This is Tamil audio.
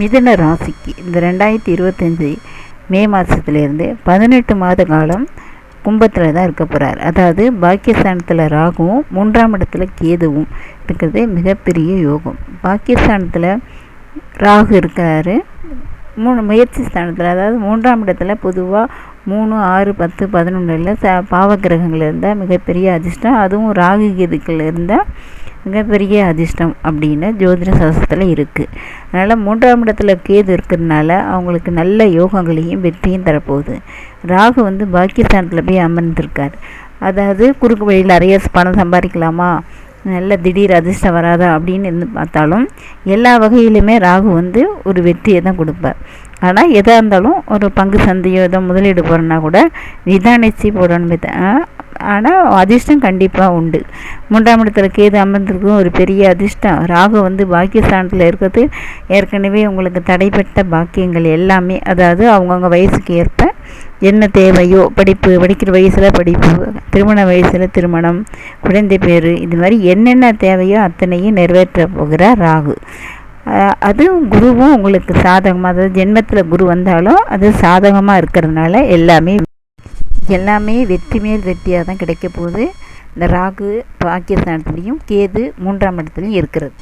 மிதுன ராசிக்கு இந்த ரெண்டாயிரத்தி இருபத்தஞ்சி மே மாதத்துலேருந்து பதினெட்டு மாத காலம் கும்பத்தில் தான் இருக்க போகிறார் அதாவது பாக்கியஸ்தானத்தில் ராகுவும் மூன்றாம் இடத்துல கேதுவும் இருக்கிறது மிகப்பெரிய யோகம். பாக்கியஸ்தானத்தில் ராகு இருக்கிறாரு மூணு முயற்சி ஸ்தானத்தில் அதாவது மூன்றாம் இடத்துல பொதுவாக மூணு ஆறு பத்து பதினொன்றில் ச பாவகிரகங்கள் இருந்தால் மிகப்பெரிய அதிர்ஷ்டம். அதுவும் ராகு கேதுக்கள் இருந்தால் மிகப்பெரிய அதிர்ஷ்டம் அப்படின்னு ஜோதிட சாஸ்திரத்தில் இருக்குது அதனால் மூன்றாம் இடத்துல கேது இருக்கிறதுனால அவங்களுக்கு நல்ல யோகங்களையும் வெற்றியும் தரப்போகுது. ராகு வந்து பாக்கியஸ்தானத்தில் போய் அமர்ந்திருக்கார். அதாவது குறுக்கு வழியில் நிறைய பணம் சம்பாதிக்கலாமா? நல்ல திடீர் அதிர்ஷ்டம் வராதா அப்படின்னு இருந்து பார்த்தாலும் எல்லா வகையிலுமே ராகு வந்து ஒரு வெற்றியை தான் கொடுப்பார். ஆனால் எதாக இருந்தாலும் ஒரு பங்கு சந்தையோ ஏதோ முதலீடு போகிறோன்னா கூட நிதானிச்சு போடணுமே தான் ஆனால் அதிர்ஷ்டம் கண்டிப்பாக உண்டு. மூன்றாம் இடத்துல கேது அமர்ந்திருக்கும் ஒரு பெரிய அதிர்ஷ்டம். ராகு வந்து பாக்கியஸ்தானத்தில் இருக்கிறது. ஏற்கனவே உங்களுக்கு தடைப்பட்ட பாக்கியங்கள் எல்லாமே அதாவது அவங்கவுங்க வயசுக்கு ஏற்ப என்ன தேவையோ படிப்பு படிக்கிற வயசில் படிப்பு திருமண வயசில் திருமணம் குழந்தை பேர் இது மாதிரி என்னென்ன தேவையோ அத்தனையும் நிறைவேற்ற போகிறார் ராகு. அதுவும் குருவும் உங்களுக்கு சாதகமாக அதாவது ஜென்மத்தில் குரு வந்தாலும் அது சாதகமாக இருக்கிறதுனால எல்லாமே எல்லாமே வெற்றி மேல் வெற்றியாக தான் கிடைக்க போகுது. இந்த ராகு பாக்கியஸ்தானத்துலேயும் கேது மூன்றாம் இடத்துலையும் இருக்கிறது.